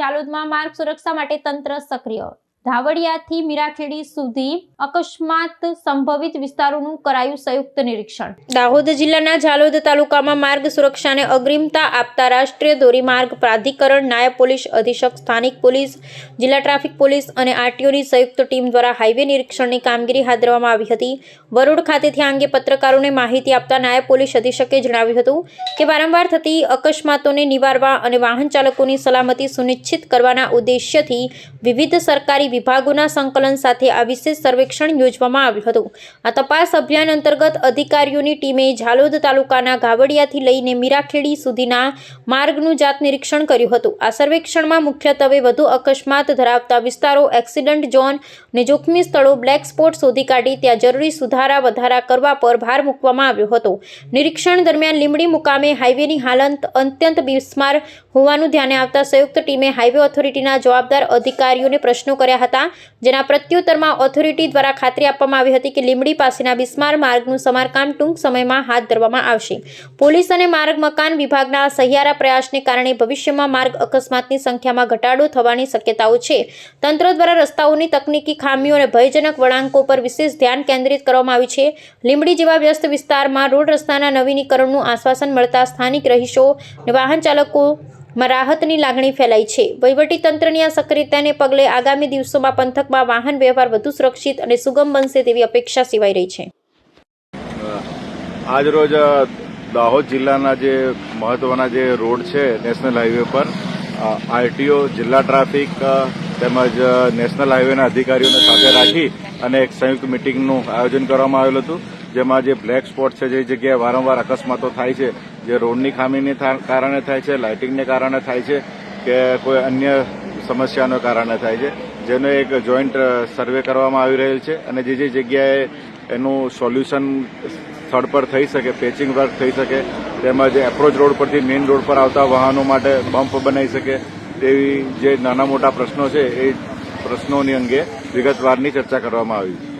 ચાલોદમાં માર્ગ સુરક્ષા માટે તંત્ર સક્રિય ધાવડિયાથી મીરાખેડી સુધી અકસ્માત સંભવિત વિસ્તારોનું કરાયું સંયુક્ત નિરીક્ષણ. દાહોદ જિલ્લાના ઝાલોદ તાલુકામાં માર્ગ સુરક્ષાને અગ્રિમતા આપતા રાષ્ટ્રીય ધોરીમાર્ગ પ્રાધિકરણ, નાયબ પોલીસ અધિક્ષક, સ્થાનિક પોલીસ, જિલ્લા ટ્રાફિક પોલીસ અને આરટીઓની સંયુક્ત ટીમ દ્વારા હાઈવે નિરીક્ષણની કામગીરી હાથ ધરવામાં આવી હતી. વરુડ ખાતેથી આ અંગે પત્રકારોને માહિતી આપતા નાયબ પોલીસ અધિક્ષકે જણાવ્યું હતું કે વારંવાર થતી અકસ્માતોને નિવારવા અને વાહન ચાલકોની સલામતી સુનિશ્ચિત કરવાના ઉદ્દેશ્યથી વિવિધ સરકારી વિભાગોના સંકલન સાથે આ વિશેષ સર્વેક્ષણ યોજવામાં આવ્યું હતું. આ તપાસ અભિયાન અંતર્ગત અધિકારીઓની ટીમે ઝાલોદ તાલુકાના ગાવડિયાથી લઈને મીરાખેડી સુધીના માર્ગનું જાત નિરીક્ષણ કર્યું હતું. આ સર્વેક્ષણમાં મુખ્યત્વે વધુ અકસ્માત ધરાવતા વિસ્તારો, એક્સિડન્ટ ઝોન અને જોખમી સ્થળો બ્લેક સ્પોટ શોધી કાઢી ત્યાં જરૂરી સુધારા વધારા કરવા પર ભાર મૂકવામાં આવ્યો હતો. નિરીક્ષણ દરમિયાન લીંબડી મુકામે હાઈવેની હાલત અત્યંત બિસ્માર હોવાનું ધ્યાને આવતા સંયુક્ત ટીમે હાઈવે ઓથોરિટીના જવાબદાર અધિકારીઓને પ્રશ્નો કર્યા હતા, જેના પ્રત્યુત્તરમાં ઓથોરિટી દ્વારા ખાતરી આપવામાં આવી હતી કે લીંબડી પાસેના બિસ્માર માર્ગનું સમારકામ ટૂંક સમયમાં હાથ ધરવામાં આવશે. પોલીસ અને માર્ગ મકાન વિભાગના સહિયારા પ્રયાસને કારણે ભવિષ્યમાં માર્ગ અકસ્માતની સંખ્યામાં ઘટાડો થવાની શક્યતાઓ છે. તંત્ર દ્વારા રસ્તાઓની તકનીકી ખામીઓ અને ભયજનક વળાંકો પર વિશેષ ધ્યાન કેન્દ્રિત કરવામાં આવ્યું છે. લીંબડી જેવા વ્યસ્ત વિસ્તારમાં રોડ રસ્તાના નવીનીકરણનું આશ્વાસન મળતા સ્થાનિક રહીશો અને વાહન ચાલકો માં રાહતની લાગણી ફેલાઈ છે. વહીવટી તંત્રની આ સક્રિયતાને પગલે આગામી દિવસોમાં પંથકમાં વાહન વ્યવહાર વધુ સુરક્ષિત અને સુગમ બનશે તેવી અપેક્ષા સેવાઈ રહી છે. આજરોજ દાહોદ જિલ્લાના જે મહત્વના જે રોડ છે, નેશનલ હાઈવે પર આરટીઓ, જિલ્લા ટ્રાફિક તેમજ નેશનલ હાઈવેના અધિકારીઓને સાથે રાખી અને એક સંયુક્ત મિટિંગનું આયોજન કરવામાં આવેલું હતું. જેમાં જે બ્લેક સ્પોટ છે, જે જગ્યાએ વારંવાર અકસ્માતો થાય છે જે રોડની ખામીને કારણે થાય છે, લાઇટિંગને કારણે થાય છે, કે કોઈ અન્ય સમસ્યાને કારણે થાય છે, જેનો એક જોઈન્ટ સર્વે કરવામાં આવી રહેલ છે અને જે જે જગ્યાએ એનું સોલ્યુશન સ્થળ પર થઈ શકે, પેચિંગ વર્ક થઈ શકે, તેમજ એપ્રોચ રોડ પરથી મેઇન રોડ પર આવતા વાહનો માટે બમ્પ બનાવી શકે, તેવી જે નાના મોટા પ્રશ્નો છે, એ પ્રશ્નોની અંગે વિગતવારની ચર્ચા કરવામાં આવી.